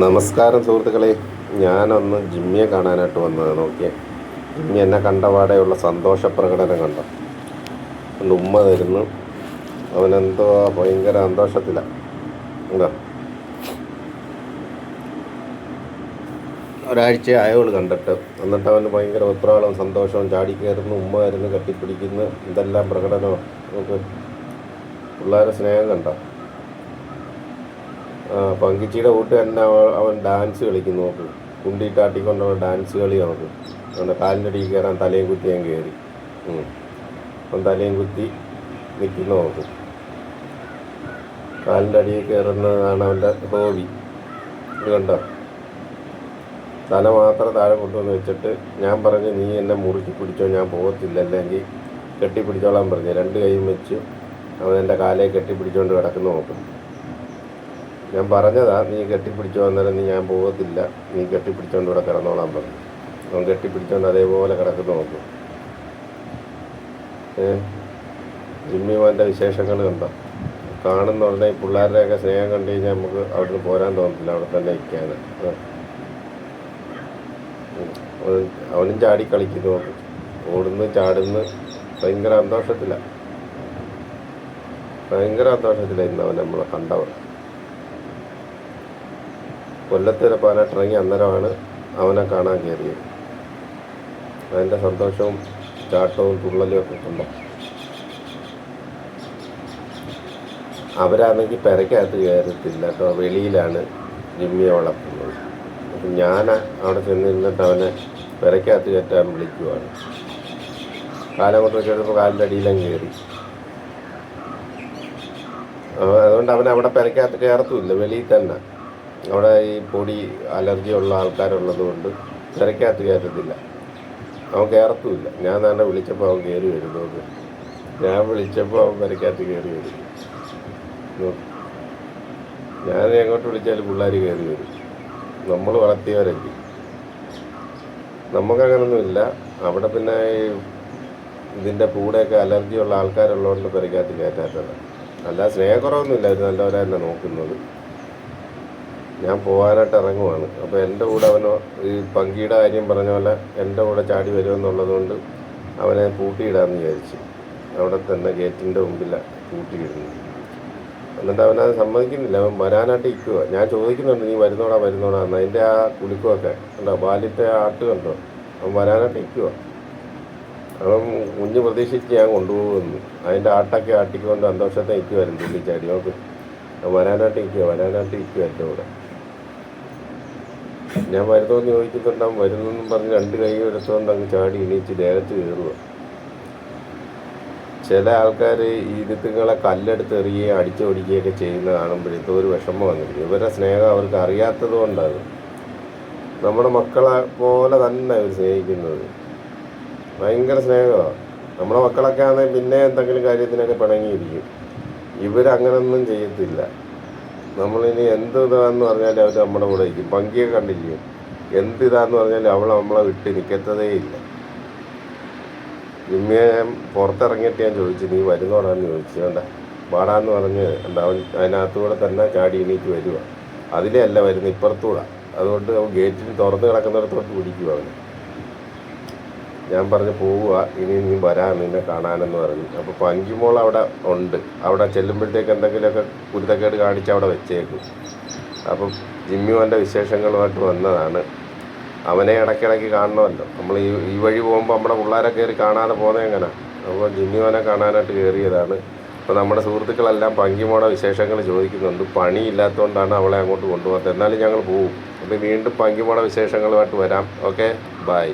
നമസ്കാരം സുഹൃത്തുക്കളെ. ഞാനൊന്ന് ജിമ്മിയെ കാണാനായിട്ട് വന്നത്. നോക്കിയേ. ജിമ്മി എന്നെ കണ്ടപാടെയുള്ള സന്തോഷ പ്രകടനം കണ്ടോ. അതുകൊണ്ട് ഉമ്മ തരുന്നു. അവനെന്തോ ഭയങ്കര സന്തോഷത്തിലാണ് എന്താ? ഒരാഴ്ച ആയോൾ കണ്ടിട്ട്. എന്നിട്ട് അവന് ഭയങ്കര ഉത്രാളവും സന്തോഷവും ചാടി കയറുന്നു. ഉമ്മ വരുന്നു കെട്ടിപ്പിടിക്കുന്നു. ഇതെല്ലാം പ്രകടനമാണ് നമുക്ക് പിള്ളേരെ സ്നേഹം കണ്ടോ? പങ്കിച്ചിയുടെ കൂട്ട് തന്നെ അവ- അവൻ ഡാൻസ് കളിക്കുന്നു നോക്ക്. അവൻ ഡാൻസ് കളി നോക്കും. അവന്റെ കാലിന്റെ അടിയിൽ കയറാൻ തലയും കുത്തി ഞാൻ കയറി. അവൻ തലയും കുത്തി നിൽക്കുന്ന നോക്ക്. കാലിന്റെ അടിയിൽ കയറുന്നതാണ് അവന്റെ ഹോബി ഇത് കണ്ടോ? തല മാത്രം താഴെ കൊണ്ടുവന്ന് വെച്ചിട്ട് ഞാൻ പറഞ്ഞു നീ എന്നെ മുറുക്കി പിടിച്ചോ ഞാൻ പോകത്തില്ല അല്ലെങ്കിൽ കെട്ടിപ്പിടിച്ചോളാൻ പറഞ്ഞു. രണ്ട് കൈയും വെച്ച് അവൻ എന്റെ കാലയെ കെട്ടിപ്പിടിച്ചുകൊണ്ട് കിടക്കുന്ന നോക്കും. ഞാൻ പറഞ്ഞതാ നീ കെട്ടിപ്പിടിച്ചോ അന്നേരം നീ ഞാൻ പോകത്തില്ല. നീ കെട്ടിപ്പിടിച്ചോണ്ട് ഇവിടെ കിടന്നോളാൻ പറഞ്ഞു. അവൻ കെട്ടിപ്പിടിച്ചോണ്ട് അതേപോലെ കിടക്കുന്ന നോക്കും. ഏ? ജിമ്മിമാന്റെ വിശേഷങ്ങൾ കണ്ടോ? കാണുന്ന ഉടനെ ഈ പിള്ളേരുടെയൊക്കെ സ്നേഹം കണ്ടു കഴിഞ്ഞാൽ നമുക്ക് അവിടുന്ന് പോരാൻ തോന്നത്തില്ല. അവിടെ തന്നെ ഇരിക്കാൻ അവനും ചാടി കളിക്കുന്നു നോക്കും. ഓടുന്നു ചാടുന്നു. ഭയങ്കര സന്തോഷത്തില്ല ഭയങ്കര സന്തോഷത്തില്ല ഇന്ന് അവൻ നമ്മളെ കണ്ടവർ കൊല്ലത്തിലെ പാലാട്ടിറങ്ങി അന്നേരമാണ് അവനെ കാണാൻ കയറിയത്. അതിന്റെ സന്തോഷവും ചാട്ടവും തുള്ളലും ഒക്കെ കണ്ടോ. അവരാണെങ്കിൽ പെരക്കകത്ത് കയറത്തില്ല കേട്ടോ. വെളിയിലാണ് ജിമ്മിയെ വളർത്തുന്നത്. അപ്പം ഞാൻ അവിടെ ചെന്നിരുന്നിട്ട് അവനെ പെരക്കകത്ത് കയറ്റാൻ വിളിക്കുവാണ്. കാലം കൊണ്ട് വെച്ചപ്പോൾ കാലിന്റെ അടിയിലും കയറി. അതുകൊണ്ട് അവൻ അവിടെ പെരക്കകത്ത് കയറത്തുമില്ല. വെളിയിൽ തന്നെ. അവിടെ ഈ പൊടി അലർജി ഉള്ള ആൾക്കാരുള്ളത് കൊണ്ട് പെരക്കകത്ത് കയറത്തില്ല അവൻ കയറത്തുമില്ല ഞാൻ തന്നെ വിളിച്ചപ്പോൾ അവൻ കയറി വരും നോക്ക് ഞാൻ വിളിച്ചപ്പോൾ അവൻ തിരക്കകത്ത് കയറി വരും ഞാൻ എങ്ങോട്ട് വിളിച്ചാലും പിള്ളേർ കയറി വരും. നമ്മൾ വളർത്തിയവരല്ലേ. നമുക്കങ്ങനൊന്നുമില്ല. അവിടെ പിന്നെ ഈ ഇതിന്റെ കൂടെയൊക്കെ അലർജി ഉള്ള ആൾക്കാരുള്ളതുകൊണ്ട് പെരക്കകത്ത് കയറ്റാത്തത് അല്ല സ്നേഹക്കുറവൊന്നുമില്ല. അവർ നല്ലവരായിരുന്നു നോക്കുന്നത്. ഞാൻ പോകാനായിട്ട് ഇറങ്ങുവാണ്. അപ്പോൾ എന്റെ കൂടെ അവനോ ഈ പങ്കിയുടെ കാര്യം പറഞ്ഞ പോലെ എന്റെ കൂടെ ചാടി വരുമെന്നുള്ളതുകൊണ്ട് അവനെ പൂട്ടിയിടാമെന്ന് വിചാരിച്ചു. അവിടെ തന്നെ ഗേറ്റിന്റെ മുമ്പിലാണ് പൂട്ടിയിടുന്നു എന്നിട്ട് അവനത് സമ്മതിക്കുന്നില്ല. അവൻ വരാനായിട്ട് ഇരിക്കുക ഞാൻ ചോദിക്കുന്നുണ്ട് നീ വരുന്നോടാ വരുന്നോടാ എന്ന്. അതിന്റെ ആ കുലുക്കമൊക്കെ കണ്ടോ? ബാല്യത്തെ ആട്ട് കണ്ടോ? അവൻ വരാനായിട്ട് ഇരിക്കുക അവൻ കുഞ്ഞ് പ്രതീക്ഷിച്ച് ഞാൻ കൊണ്ടുപോകുന്നു. അതിന്റെ ആട്ടൊക്കെ ആട്ടിക്കൊണ്ട് സന്തോഷത്തെ ഇരിക്കുമായിരുന്നു തുള്ളിച്ചാടി നോക്ക്. വരാനായിട്ട് ഇരിക്കുക വരാനായിട്ട് ഇരിക്കുക എന്റെ കൂടെ. ഞാൻ വരുന്നോന്ന് ചോദിക്കുന്നുണ്ടാവും വരുന്നെന്നും പറഞ്ഞ് രണ്ട് കൈ എടുത്തുകൊണ്ട് അങ്ങ് ചാടി എണീച്ച് ദേഹത്ത് കയറുക ചില ആൾക്കാർ ഈ ഇരുത്തുങ്ങളെ കല്ലെടുത്ത് എറിയുകയും അടിച്ചോടിക്കുകയൊക്കെ ചെയ്യുന്ന കാണുമ്പോഴേക്കും ഒരു വിഷമം വന്നിരിക്കും ഇവരുടെ സ്നേഹം അവർക്ക് അറിയാത്തത് കൊണ്ടാണ്. നമ്മുടെ മക്കളെ പോലെ തന്നെ അവർ സ്നേഹിക്കുന്നത്. ഭയങ്കര സ്നേഹമാണ് നമ്മുടെ മക്കളൊക്കെ ആണെങ്കിൽ പിന്നെ എന്തെങ്കിലും കാര്യത്തിനൊക്കെ പിണങ്ങിയിരിക്കും. ഇവരങ്ങനൊന്നും ചെയ്യത്തില്ല. നമ്മളിനി എന്ത് ഇതാന്ന് പറഞ്ഞാൽ അവർ നമ്മുടെ കൂടെ ഇരിക്കും. പങ്കിയെ കണ്ടിരിക്കും. എന്ത് ഇതാന്ന് പറഞ്ഞാൽ അവൾ നമ്മളെ വിട്ട് നിൽക്കത്തതേ ഇല്ല. ഇമ്മയെ പുറത്തിറങ്ങിയിട്ട് ഞാൻ ചോദിച്ചു നീ വരുന്നോടാന്ന് ചോദിച്ചു. വേണ്ട പാടാന്ന് പറഞ്ഞ് എന്താ അവൻ അതിനകത്തൂടെ തന്നെ ചാടി എണീറ്റ് വരിക അതിലേ അല്ല വരുന്നത് ഇപ്പുറത്തൂടെ. അതുകൊണ്ട് ഗേറ്റിൽ തുറന്ന് കിടക്കുന്നിടത്തോട്ട് പിടിക്കുക അവന്. ഞാൻ പറഞ്ഞു പോവുക. ഇനി നീ വരാൻ നിന്നെ കാണാനെന്ന് പറഞ്ഞു. അപ്പോൾ പങ്കിമോൾ അവിടെ ഉണ്ട്. അവിടെ ചെല്ലുമ്പോഴത്തേക്ക് എന്തെങ്കിലുമൊക്കെ കുരുത്തക്കേട് കാണിച്ച് അവിടെ വെച്ചേക്കും. അപ്പം ജിമ്മിമോന്റെ വിശേഷങ്ങളുമായിട്ട് വന്നതാണ്. അവനെ ഇടയ്ക്കിടയ്ക്ക് കാണണമല്ലോ. നമ്മൾ ഈ ഈ വഴി പോകുമ്പോൾ നമ്മുടെ പിള്ളേരെ കയറി കാണാതെ പോകുന്നത് എങ്ങനെ? അപ്പോൾ ജിമ്മിമോനെ കാണാനായിട്ട് കയറിയതാണ്. അപ്പോൾ നമ്മുടെ സുഹൃത്തുക്കളെല്ലാം പങ്കിമോടെ വിശേഷങ്ങൾ ചോദിക്കുന്നുണ്ട്. പണിയില്ലാത്തതുകൊണ്ടാണ് അവളെ അങ്ങോട്ട് കൊണ്ടുപോകാത്തത്. എന്നാലും ഞങ്ങൾ പോവും. അപ്പോൾ വീണ്ടും പങ്കിമോടെ വിശേഷങ്ങളുമായിട്ട് വരാം. ഓക്കെ? ബൈ.